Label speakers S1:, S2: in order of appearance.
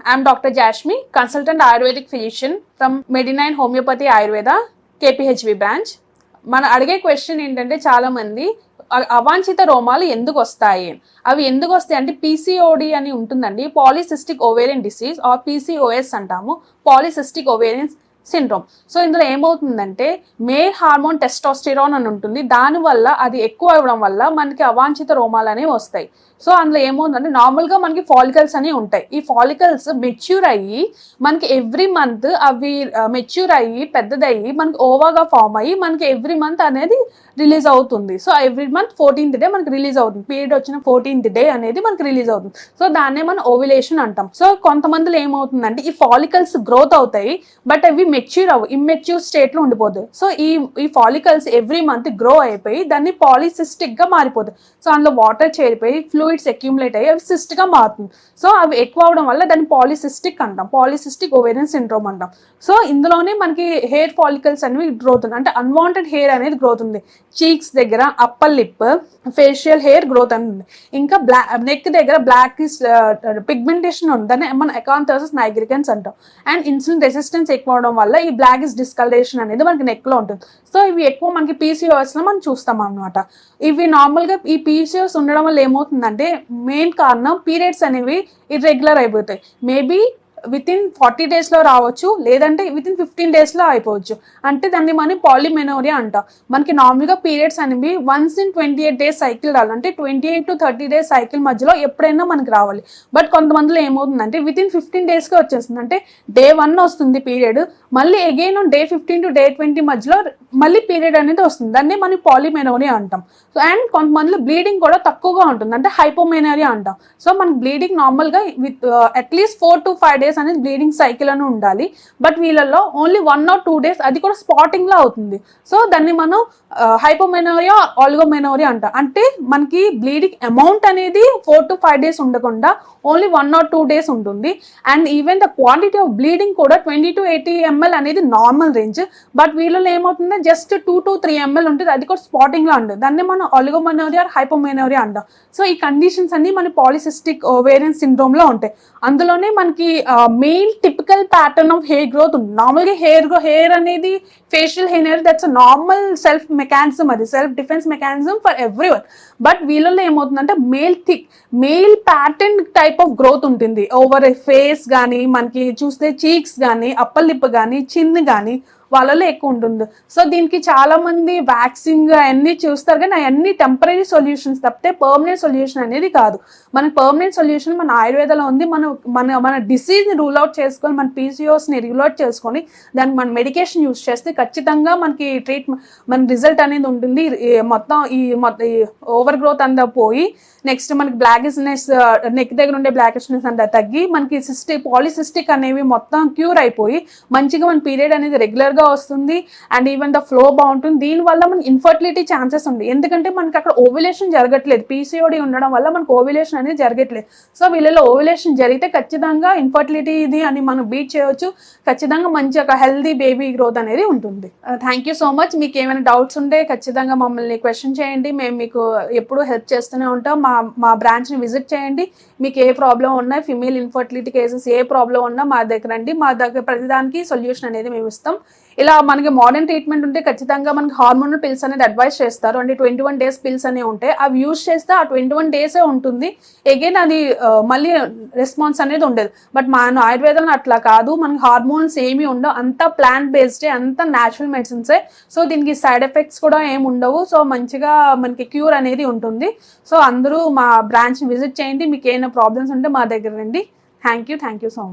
S1: I'm Dr. Jashmi, consultant Ayurvedic physician from Medinine Homeopathy Ayurveda, KPHB branch మన అడిగే question ఏంటంటే చాలామంది అవాంఛిత రోమాలు ఎందుకు వస్తాయి? అవి ఎందుకు వస్తాయి? అంటే పీసీఓడి అని ఉంటుందండి polycystic ovarian disease or PCOS అంటాము. Polycystic ovarian syndrome. సో ఇందులో ఏమవుతుందంటే మేల్ హార్మోన్ టెస్టోస్టిరాన్ అని ఉంటుంది. దానివల్ల అది ఎక్కువ అవ్వడం వల్ల మనకి అవాంఛిత రోమాలు అనేవి వస్తాయి. సో అందులో ఏమవుతుందంటే నార్మల్గా మనకి ఫాలికల్స్ అనేవి ఉంటాయి. ఈ ఫాలికల్స్ మెచ్యూర్ అయ్యి మనకి ఎవ్రీ మంత్ అవి మెచ్యూర్ అయ్యి పెద్దదయ్యి మనకి ఓవాగా ఫామ్ అయ్యి మనకి ఎవ్రీ మంత్ అనేది రిలీజ్ అవుతుంది. So every month fourteenth day మనకి రిలీజ్ అవుతుంది. పీరియడ్ వచ్చిన ఫోర్టీన్త్ డే అనేది మనకి రిలీజ్ అవుతుంది. సో దాన్నే మనం ఓవిలేషన్ అంటాం. సో కొంతమందిలో ఏమవుతుందంటే ఈ ఫాలికల్స్ గ్రోత్ అవుతాయి బట్ అవి మెచ్యూర్ అవ్వు ఇమ్మెచ్యూర్ స్టేట్లో ఉండిపోతాయి సో ఈ ఈ ఫాలికల్స్ ఎవ్రీ మంత్ గ్రో అయిపోయి దాన్ని పాలిసిస్టిక్గా సో అందులో వాటర్ చేరిపోయి ఫ్లూయిడ్స్ అక్యూములేట్ అయ్యి అవి సిస్ట్గా మారుతుంది. సో అవి ఎక్కువ అవడం వల్ల దాన్ని పాలిసిస్టిక్ అంటాం. పాలిసిస్టిక్ ఓవేరియన్ సిండ్రోమ్ అంటాం. సో ఇందులోనే మనకి హెయిర్ ఫాలికల్స్ అనేవి గ్రోత్ ఉంది అంటే అన్వాంటెడ్ హెయిర్ అనేది గ్రోత్ ఉంది చీక్స్ దగ్గర upper lip facial hair growth అని ఉంది ఇంకా బ్లాక్ నెక్ దగ్గర బ్లాక్ పిగ్మెంటేషన్ uh, ఉంది. దాన్ని మనం అకాంథోసిస్ నైగ్రికన్స్ అంటాం. అండ్ ఇన్సులిన్ రెసిస్టెన్స్ ఎక్కువ అవడం వల్ల ఈ బ్లాక్ ఇస్ డిస్కలరేషన్ అనేది మనకి నెక్లో ఉంటుంది. సో ఇవి ఎక్కువ మనకి పీసీఓఎస్లో మనం చూస్తాం అన్నమాట. ఇవి నార్మల్గా ఈ పీసీఓఎస్ ఉండడం వల్ల ఏమవుతుందంటే మెయిన్ కారణం పీరియడ్స్ అనేవి ఇర్రెగ్యులర్ అయిపోతాయి. మేబీ విత్ ఇన్ ఫార్టీ డేస్లో రావచ్చు లేదంటే విత్ ఇన్ ఫిఫ్టీన్ డేస్లో అయిపోవచ్చు. అంటే దాన్ని మనం పాలిమెనోరియా అంటాం. మనకి నార్మల్గా పీరియడ్స్ అనేవి once in twenty eight days cycle రావాలి. అంటే twenty eight to thirty days cycle మధ్యలో ఎప్పుడైనా మనకి రావాలి. బట్ కొంతమందిలో ఏమవుతుందంటే విత్ ఇన్ ఫిఫ్టీన్ డేస్కే వచ్చేస్తుంది. అంటే డే వన్ వస్తుంది పీరియడ్ మళ్ళీ again day fifteen to day twenty మధ్యలో మళ్ళీ పీరియడ్ అనేది వస్తుంది. దాన్ని మనం పాలిమెనోరియా అంటాం. సో అండ్ కొంతమందిలో బ్లీడింగ్ కూడా తక్కువగా ఉంటుంది. అంటే హైపోమెనోరియా అంటాం. సో మనకి బ్లీడింగ్ నార్మల్గా with at least four to five days అనేది బ్లీడింగ్ సైకిల్ అని ఉండాలి. బట్ వీళ్ళల్లో only one or two days అది కూడా స్పాటింగ్ లా అవుతుంది. సో దాన్ని మనం uh, హైపోమెనోరియా ఆల్గోమెనోరియా అంట. అంటే మనకి బ్లీడింగ్ అమౌంట్ అనేది ఫోర్ టు ఫైవ్ డేస్ ఉండకుండా only one or two days ఉంటుంది. And even the quantity of bleeding కూడా ట్వంటీ టు ఎయిటీ ఎంఎల్ అనేది నార్మల్ రేంజ్ బట్ వీళ్ళలో ఏమవుతుంది just two to three ml ఉంటుంది. అది కూడా స్పాటింగ్ లా ఉంటుంది. దాన్ని మనం ఆలిగోమెనోరియా హైపోమెనోరియా అంటాం. సో ఈ కండిషన్స్ అన్ని మన పాలిసిస్టిక్ ఓవేరియన్ సిండ్రోమ్లో ఉంటాయి. అందులోనే మనకి uh, main typical pattern of hair growth నార్మల్గా హెయిర్ హెయిర్ అనేది facial hair that's normal self mechanism అది self defence mechanism for everyone but వీళ్ళల్లో ఏమవుతుందంటే male thick male pattern type of growth ఉంటుంది. ఓవర్ ఫేస్ కానీ మనకి చూస్తే చీక్స్ కానీ అప్పర్ లిప్ కానీ చిన్ కానీ వాళ్ళలో ఎక్కువ ఉంటుంది. సో దీనికి చాలా మంది వ్యాక్సింగ్ అవన్నీ చూస్తారు కానీ అవన్నీ టెంపరీ సొల్యూషన్స్ తప్పితే పర్మనెంట్ సొల్యూషన్ అనేది కాదు. మన పర్మనెంట్ సొల్యూషన్ మన ఆయుర్వేదలో ఉంది. మనం మన మన డిసీజ్ని రూల్ అవుట్ చేసుకొని మన పీసీఓస్ని రూల్ అవుట్ చేసుకొని దానికి మన మెడికేషన్ యూస్ చేస్తే ఖచ్చితంగా మనకి ట్రీట్మెంట్ మన రిజల్ట్ అనేది ఉంటుంది. మొత్తం ఈ మొత్తం ఓవర్ గ్రోత్ అంతా పోయి నెక్స్ట్ మనకి బ్లాకిష్నెస్ నెక్ uh, దగ్గర ఉండే బ్లాకిష్నెస్ అంతా తగ్గి మనకి సిస్టిక్ పాలిసిస్టిక్ అనేవి మొత్తం క్యూర్ అయిపోయి మంచిగా మన పీరియడ్ అనేది రెగ్యులర్గా వస్తుంది అండ్ ఈవెన్ ద ఫ్లో బాగుంటుంది. దీనివల్ల మనకి ఇన్ఫర్టిలిటీ ఛాన్సెస్ ఉంది. ఎందుకంటే మనకి అక్కడ ఓవిలేషన్ జరగట్లేదు. పీసీఓడి ఉండడం వల్ల మనకు ఓవిలేషన్ అనేది జరగట్లేదు. సో వీళ్ళలో ఓవిలేషన్ జరిగితే ఖచ్చితంగా ఇన్ఫర్టిలిటీ ఇది అని మనం బీట్ చేయొచ్చు. ఖచ్చితంగా మంచి ఒక హెల్దీ బేబీ గ్రోత్ అనేది ఉంటుంది. థ్యాంక్ యూ సో మచ్ మీకు ఏమైనా డౌట్స్ ఉంటే ఖచ్చితంగా మమ్మల్ని క్వశ్చన్ చేయండి. మేము మీకు ఎప్పుడూ హెల్ప్ చేస్తూనే ఉంటాం. మా మా బ్రాంచ్ని విజిట్ చేయండి. మీకు ఏ ప్రాబ్లం ఉన్నా ఫిమేల్ ఇన్ఫర్టిలిటీ కేసెస్ ఏ ప్రాబ్లం ఉన్నా మా దగ్గర అండి మా దగ్గర ప్రతిదానికి సొల్యూషన్ అనేది మేము ఇస్తాం. ఇలా మనకి మోడర్న్ ట్రీట్మెంట్ ఉంటే ఖచ్చితంగా మనకి హార్మోనల్ పిల్స్ అనేది అడ్వైస్ చేస్తారు. అంటే ట్వంటీ వన్ డేస్ పిల్స్ అనేవి ఉంటాయి అవి యూజ్ చేస్తే ఆ ట్వంటీ వన్ డేసే ఉంటుంది. అగైన్ అది మళ్ళీ రెస్పాన్స్ అనేది ఉండదు. బట్ మన ఆయుర్వేదంలో అట్లా కాదు. మనకి హార్మోన్స్ ఏమీ ఉండవు. అంతా ప్లాంట్ బేస్డే అంతా న్యాచురల్ మెడిసిన్సే సో దీనికి సైడ్ ఎఫెక్ట్స్ కూడా ఏమి ఉండవు. సో మంచిగా మనకి క్యూర్ అనేది ఉంటుంది. సో అందరూ మా బ్రాంచ్ని విజిట్ చేయండి. మీకు ఏమైనా ప్రాబ్లమ్స్ ఉంటే మా దగ్గర రండి. Thank you thank you so much